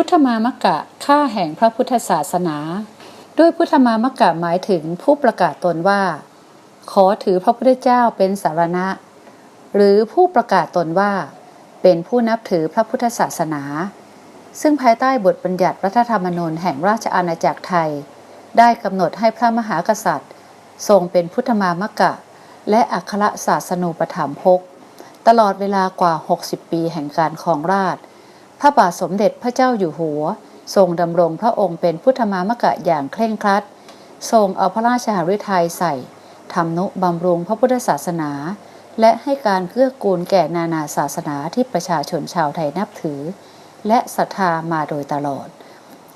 พุทธมามกะค่าแห่งพระพุทธศาสนา ด้วยพุทธมามกะหมายถึงผู้ประกาศตนว่า ขอถือพระพุทธเจ้าเป็นสารณะ หรือผู้ประกาศตนว่า เป็นผู้นับถือพระพุทธศาสนา ซึ่งภายใต้บทบัญญัติรัฐธรรมนูญแห่งราชอาณาจักรไทย ได้กำหนดให้พระมหากษัตริย์ ทรงเป็นพุทธมามกะ และอัครศาสนูปถัมภกตลอดเวลากว่า 60 ปีแห่งการครองราชย์ พระบาทสมเด็จพระเจ้าอยู่หัว ทรงดำรงพระองค์เป็นพุทธมามกะอย่างเคร่งครัด ทรงเอาพระราชหฤทัยใส่ทำนุบำรุงพระพุทธศาสนา และให้การเกื้อกูลแก่นานาศาสนาที่ประชาชนชาวไทยนับถือ และศรัทธามาโดยตลอด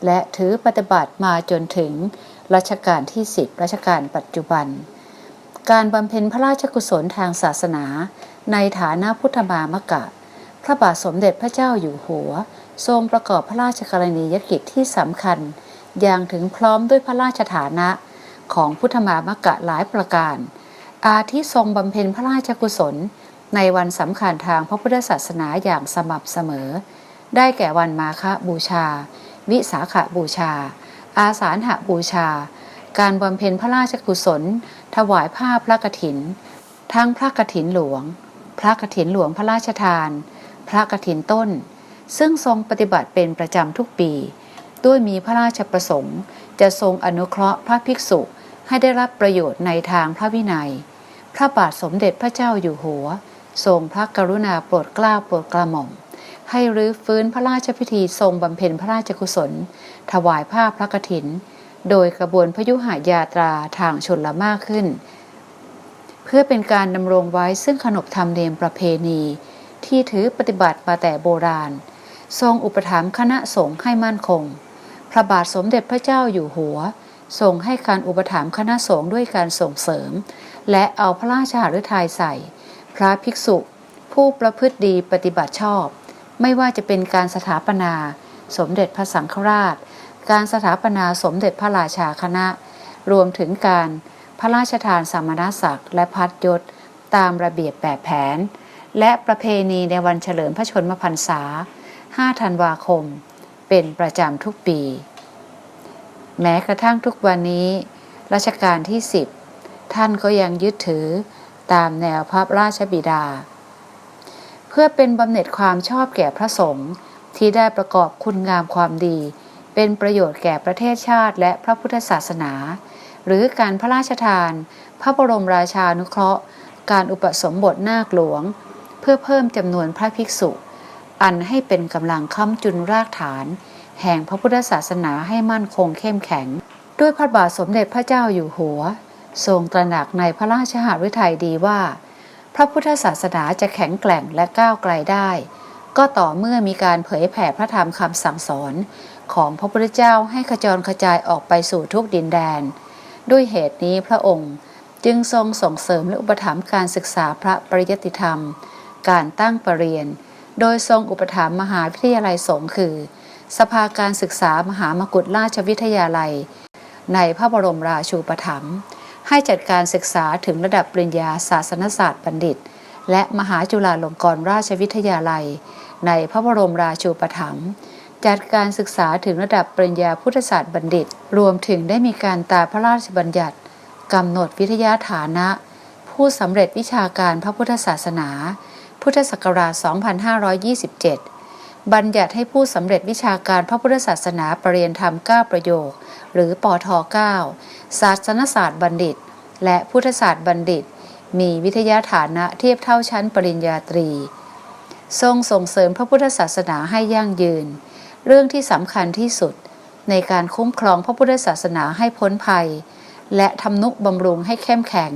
และถือปฏิบัติมาจนถึงรัชกาลที่10รัชกาลปัจจุบัน การบำเพ็ญพระราชกุศลทางศาสนา ในฐานะพุทธมามกะ พระบาทสมเด็จพระเจ้าอยู่หัว ทรงประกอบพระราชกรณียกิจที่สำคัญ อย่างถึงพร้อมด้วยพระราชฐานะของพุทธมามกะหลายประการ อาทิทรงบำเพ็ญพระราชกุศล ในวันสำคัญทางพระพุทธศาสนาอย่างสม่ำเสมอ ได้แก่วันมาฆบูชา วิสาขบูชา อาสาฬหบูชา การบำเพ็ญพระราชกุศล ถวายผ้าพระกฐิน ทั้งพระกฐินหลวง พระกฐินหลวงพระราชทาน พระกฐินต้น ซึ่งทรงปฏิบัติเป็นประจำทุกปี ด้วยมีพระราชประสงค์ จะทรงอนุเคราะห์พระภิกษุให้ได้รับประโยชน์ในทางพระวินัย พระบาทสมเด็จพระเจ้าอยู่หัว ทรงพระกรุณาโปรดเกล้าโปรดกระหม่อม ให้รื้อฟื้นพระราชพิธีทรงบำเพ็ญพระราชกุศล ถวายผ้าพระกฐิน โดยกระบวนพยุหายาตราทางชนละมากขึ้น เพื่อเป็นการดำรงไว้ซึ่งขนบธรรมเนียมประเพณี ที่ถือปฏิบัติมาแต่โบราณ ทรงอุปถัมภ์คณะสงฆ์ให้มั่นคง พระบาทสมเด็จพระเจ้าอยู่หัวทรงให้การอุปถัมภ์คณะสงฆ์ด้วยการส่งเสริม และเอาพระราชหฤทัยใส่ พระภิกษุ ผู้ประพฤติดีปฏิบัติชอบ ไม่ว่าจะเป็นการสถาปนา สมเด็จพระสังฆราช การสถาปนาสมเด็จพระราชาคณะ รวมถึงการพระราชทานสามณศักดิ์และพัดยศตามระเบียบแบบแผน และประเพณีในวันเฉลิมพระชนมพรรษา 5 ธันวาคม เป็นประจำทุกปี แม้กระทั่งทุกวันนี้ รัชกาลที่ 10 ท่านก็ยังยึดถือตามแนวพระราชบิดา เพื่อเป็นบำเหน็จความชอบแก่พระสงฆ์ที่ได้ประกอบคุณงามความดี เป็นประโยชน์แก่ประเทศชาติและพระพุทธศาสนา หรือการพระราชทาน พระบรมราชานุเคราะห์ การอุปสมบทนาคหลวง เพื่อเพิ่มจำนวนพระภิกษุ อันให้เป็นกำลังค้ำจุนรากฐาน แห่งพระพุทธศาสนาให้มั่นคงเข้มแข็ง ด้วยพระบาทสมเด็จพระเจ้าอยู่หัว ทรงตระหนักในพระราชหฤทัยดีว่า พระพุทธศาสนาจะแข็งแกร่งและก้าวไกลได้ ก็ต่อเมื่อมีการเผยแผ่พระธรรมคำสั่งสอนของพระพุทธเจ้าให้ขจรกระจายออกไปสู่ทุกดินแดน ด้วยเหตุนี้พระองค์จึงทรงส่งเสริมและอุปถัมภ์การศึกษาพระปริยติธรรม การตั้งประเรียน โดยทรงอุปถัมภ์มหาวิทยาลัยสงฆ์คือ สภาการศึกษามหามกุฏราชวิทยาลัย ในพระบรมราชูปถัมภ์ให้จัดการศึกษาถึงระดับปริญญาศาสนศาสตร์บัณฑิต และมหาจุฬาลงกรณราชวิทยาลัย ในพระบรมราชูปถัมภ์จัดการศึกษาถึงระดับปริญญาพุทธศาสตร์บัณฑิต รวมถึงได้มีการตราพระราชบัญญัติกำหนดวิทยาฐานะ ผู้สำเร็จวิชาการพระพุทธศาสนา พุทธศักราช 2527 บัญญัติให้ผู้สำเร็จวิชาการพระพุทธศาสนาปรริยนธรรม 9 ประโยค หรือปท9ศาสนศาสตร์บัณฑิต และพุทธศาสตร์บัณฑิต มีวิทยาฐานะเทียบเท่าชั้นปริญญาตรี ทรงส่งเสริมพระพุทธศาสนาให้ยั่งยืน เรื่องที่สำคัญที่สุด ในการคุ้มครองพระพุทธศาสนาให้พ้นภัย และทำนุบำรุงให้เข้มแข็ง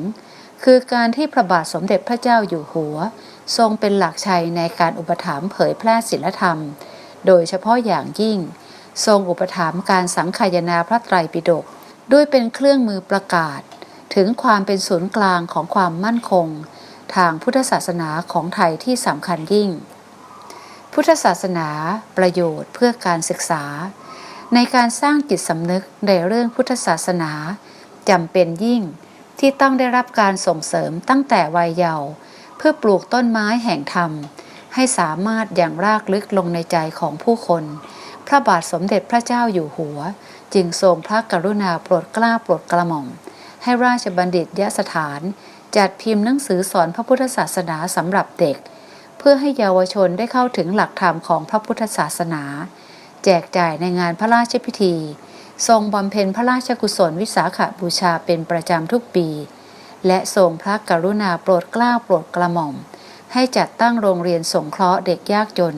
คือการที่พระบาทสมเด็จพระเจ้าอยู่หัว ทรงเป็นหลักชัยในการอุปถัมภ์เผยแพร่ศีลธรรม โดยเฉพาะอย่างยิ่ง ทรงอุปถัมภ์การสังคายนาพระไตรปิฎกด้วยเป็นเครื่องมือประกาศ ถึงความเป็นศูนย์กลางของความมั่นคง ทางพุทธศาสนาของไทยที่สำคัญยิ่ง พุทธศาสนาประโยชน์เพื่อการศึกษา ในการสร้างจิตสำนึกในเรื่องพุทธศาสนาจำเป็นยิ่งที่ต้องได้รับการส่งเสริมตั้งแต่วัยเยาว์ เพื่อปลูกต้นไม้แห่งธรรม ให้สามารถอย่างรากลึกลงในใจของผู้คน พระบาทสมเด็จพระเจ้าอยู่หัว จึงทรงพระกรุณาโปรดกล้าโปรดกระหม่อม ให้ราชบัณฑิตยสถาน จัดพิมพ์หนังสือสอนพระพุทธศาสนาสำหรับเด็ก เพื่อให้เยาวชนได้เข้าถึงหลักธรรมของพระพุทธศาสนา แจกจ่ายในงานพระราชพิธี ทรงบำเพ็ญพระราชกุศลวิสาขบูชาเป็นประจำทุกปี และทรงพระกรุณาโปรดเกล้าโปรดกระหม่อม ให้จัดตั้งโรงเรียนสงเคราะห์เด็กยากจน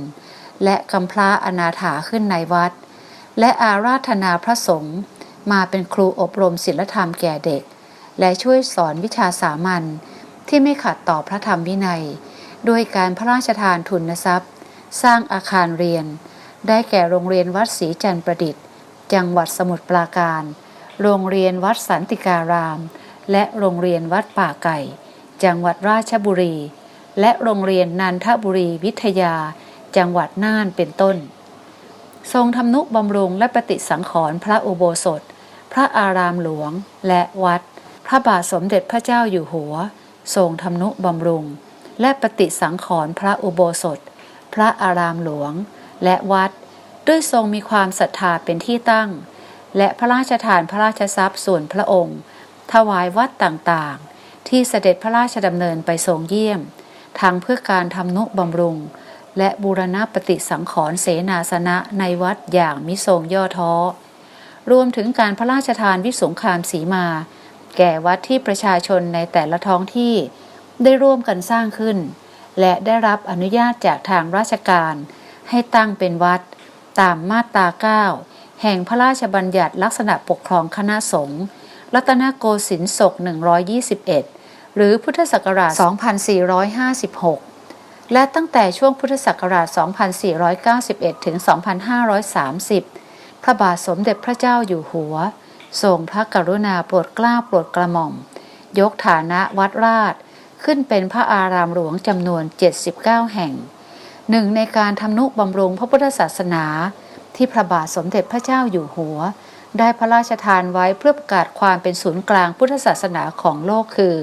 และกำพร้าอนาถาขึ้นในวัด และอาราธนาพระสงฆ์มาเป็นครูอบรมศีลธรรมแก่เด็ก และช่วยสอนวิชาสามัญที่ไม่ขัดต่อพระธรรมวินัย โดยการพระราชทานทุนทรัพย์ สร้างอาคารเรียน ได้แก่โรงเรียนวัดศรีจันทร์ประดิษฐ์ จังหวัดสมุทรปราการ โรงเรียนวัดสันติการาม และโรงเรียนวัดป่าไก่ จังหวัดราชบุรี และโรงเรียนนันทบุรีวิทยา จังหวัดน่านเป็นต้น ทรงทำนุบำรุงและปฏิสังขรณ์พระอุโบสถ พระอารามหลวง และวัด พระบาทสมเด็จพระเจ้าอยู่หัว ทรงทำนุบำรุง และปฏิสังขรณ์พระอุโบสถ พระอารามหลวง และวัด ด้วยทรงมีความศรัทธาเป็นที่ตั้ง และพระราชทานพระราชทรัพย์ส่วนพระองค์ ถวายวัดต่างๆ ที่เสด็จพระราชดำเนินไปทรงเยี่ยม ทั้งเพื่อการทำนุบำรุง และบูรณะปฏิสังขรณ์เสนาสนะในวัดอย่างมิทรงย่อท้อ รวมถึงการพระราชทานวิสงครามสีมา แก่วัดที่ประชาชนในแต่ละท้องที่ได้ร่วมกันสร้างขึ้น และได้รับอนุญาตจากทางราชการ ให้ตั้งเป็นวัด ตามมาตรา 9 แห่งพระราชบัญญัติลักษณะปกครองคณะสงฆ์ รัตนโกสินทร์ศก 121 หรือพุทธศักราช 2456 และตั้งแต่ช่วงพุทธศักราช 2491 ถึง 2530 พระบาทสมเด็จพระเจ้าอยู่หัว ทรงพระกรุณาโปรดเกล้าโปรดกระหม่อม ยกฐานะวัดราช ขึ้นเป็นพระอารามหลวงจำนวน 79 แห่ง หนึ่งในการทำนุบำรุงพระพุทธศาสนา ที่พระบาทสมเด็จพระเจ้าอยู่หัว ได้พระราชทานไว้เพื่อประกาศความเป็นศูนย์กลางพุทธศาสนาของโลกคือ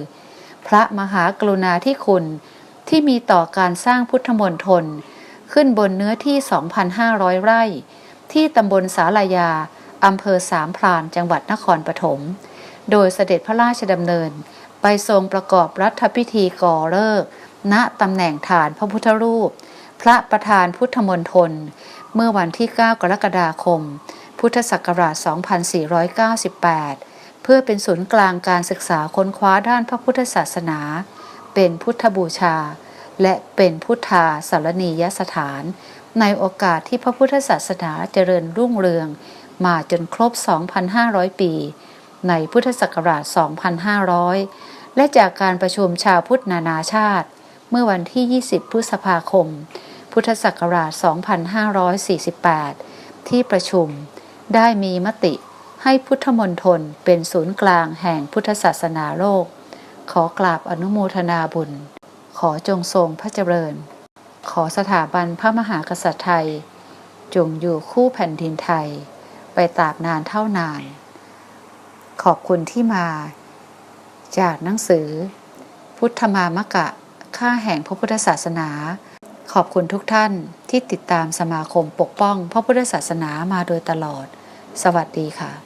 พระมหากรุณาธิคุณที่มีต่อการสร้างพุทธมณฑลขึ้นบนเนื้อที่ 2,500 ไร่ ที่ตำบลสาลายาอำเภอสามพรานจังหวัดนครปฐม โดยเสด็จพระราชดำเนิน ไปทรงประกอบรัฐพิธีก่อเลิก ณตำแหน่งฐานพระพุทธรูป พระประธานพุทธมณฑลเมื่อวันที่ 9 กรกฎาคม พุทธศักราช 2498 เพื่อเป็นศูนย์กลางการศึกษาค้นคว้าด้านพระพุทธศาสนา เป็นพุทธบูชา และเป็นพุทธาสารณียสถาน ในโอกาสที่พระพุทธศาสนาเจริญรุ่งเรือง มาจนครบ 2,500 ปี ในพุทธศักราช 2,500 และจากการประชุมชาวพุทธนานาชาติ เมื่อวันที่ 20 พฤษภาคม พุทธศักราช 2548 ที่ประชุม ได้มีมติให้พุทธมณฑลเป็นศูนย์กลางแห่งพุทธศาสนาโลก ขอกราบอนุโมทนาบุญ ขอจงทรงพระเจริญ ขอสถาบันพระมหากษัตริย์ไทย จงอยู่คู่แผ่นดินไทย ไปตราบนานเท่านาน ขอบคุณที่มา จากหนังสือ พุทธมามกะ ค่าแห่งพระพุทธศาสนา ขอบคุณทุกท่านที่ติดตามสมาคมปกป้องพระพุทธศาสนามาโดยตลอด สวัสดีค่ะ